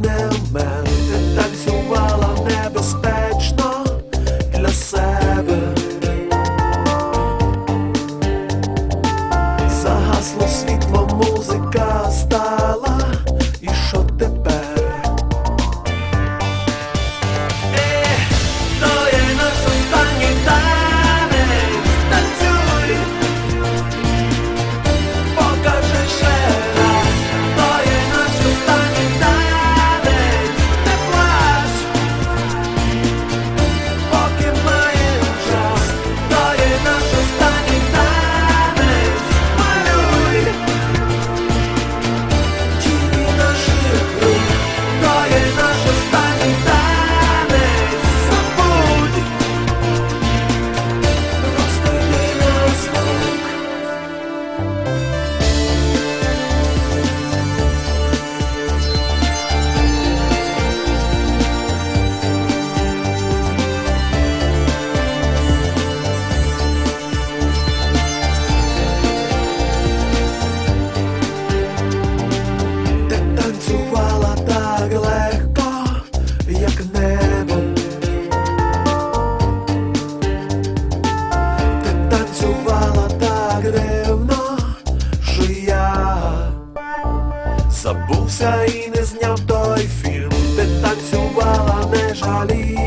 now, man. Бувся і не зняв той фільм, ти танцювала, не жалі.